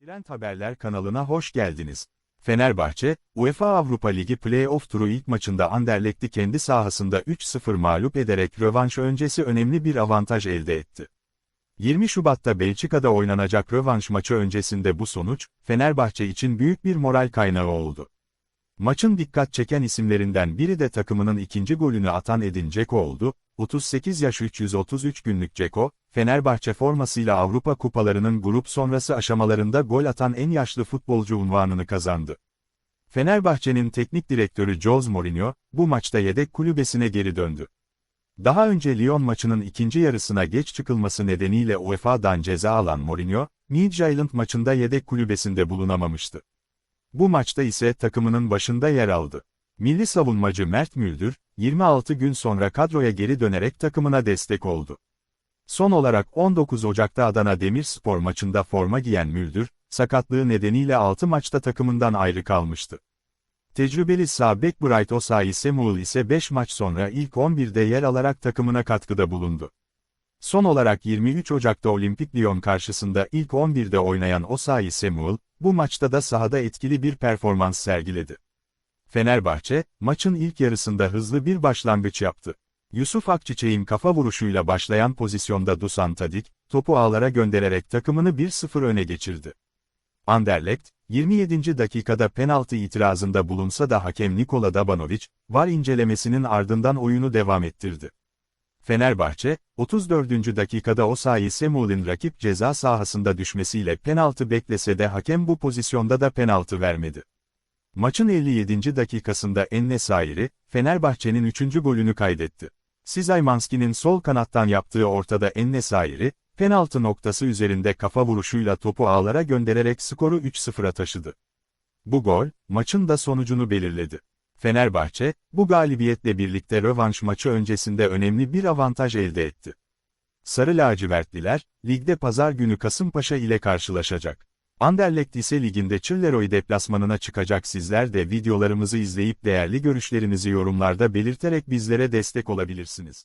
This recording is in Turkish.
Trend Haberler kanalına hoş geldiniz. Fenerbahçe, UEFA Avrupa Ligi Play-off turu ilk maçında Anderlecht'i kendi sahasında 3-0 mağlup ederek rövanş öncesi önemli bir avantaj elde etti. 20 Şubat'ta Belçika'da oynanacak rövanş maçı öncesinde bu sonuç, Fenerbahçe için büyük bir moral kaynağı oldu. Maçın dikkat çeken isimlerinden biri de takımının ikinci golünü atan Edin Dzeko oldu, 38 yaş 333 günlük Dzeko, Fenerbahçe formasıyla Avrupa Kupalarının grup sonrası aşamalarında gol atan en yaşlı futbolcu unvanını kazandı. Fenerbahçe'nin teknik direktörü Jose Mourinho, bu maçta yedek kulübesine geri döndü. Daha önce Lyon maçının ikinci yarısına geç çıkılması nedeniyle UEFA'dan ceza alan Mourinho, Midtjylland maçında yedek kulübesinde bulunamamıştı. Bu maçta ise takımının başında yer aldı. Milli savunmacı Mert Müldür, 26 gün sonra kadroya geri dönerek takımına destek oldu. Son olarak 19 Ocak'ta Adana Demirspor maçında forma giyen Müldür, sakatlığı nedeniyle 6 maçta takımından ayrı kalmıştı. Tecrübeli sağ bek Bright Osayi Samuel ise 5 maç sonra ilk 11'de yer alarak takımına katkıda bulundu. Son olarak 23 Ocak'ta Olimpik Lyon karşısında ilk 11'de oynayan Osayi Samuel, bu maçta da sahada etkili bir performans sergiledi. Fenerbahçe, maçın ilk yarısında hızlı bir başlangıç yaptı. Yusuf Akçiçek'in kafa vuruşuyla başlayan pozisyonda Dusan Tadic, topu ağlara göndererek takımını 1-0 öne geçirdi. Anderlecht, 27. dakikada penaltı itirazında bulunsa da hakem Nikola Dabanovic, VAR incelemesinin ardından oyunu devam ettirdi. Fenerbahçe, 34. dakikada Osayi Samuel'in rakip ceza sahasında düşmesiyle penaltı beklese de hakem bu pozisyonda da penaltı vermedi. Maçın 57. dakikasında Ennesairi, Fenerbahçe'nin 3. golünü kaydetti. Sizaymanski'nin sol kanattan yaptığı ortada Ennesairi, penaltı noktası üzerinde kafa vuruşuyla topu ağlara göndererek skoru 3-0'a taşıdı. Bu gol, maçın da sonucunu belirledi. Fenerbahçe, bu galibiyetle birlikte rövanş maçı öncesinde önemli bir avantaj elde etti. Sarı lacivertliler, ligde pazar günü Kasımpaşa ile karşılaşacak. Anderlecht ise liginde Çilleroy deplasmanına çıkacak sizler de videolarımızı izleyip değerli görüşlerinizi yorumlarda belirterek bizlere destek olabilirsiniz.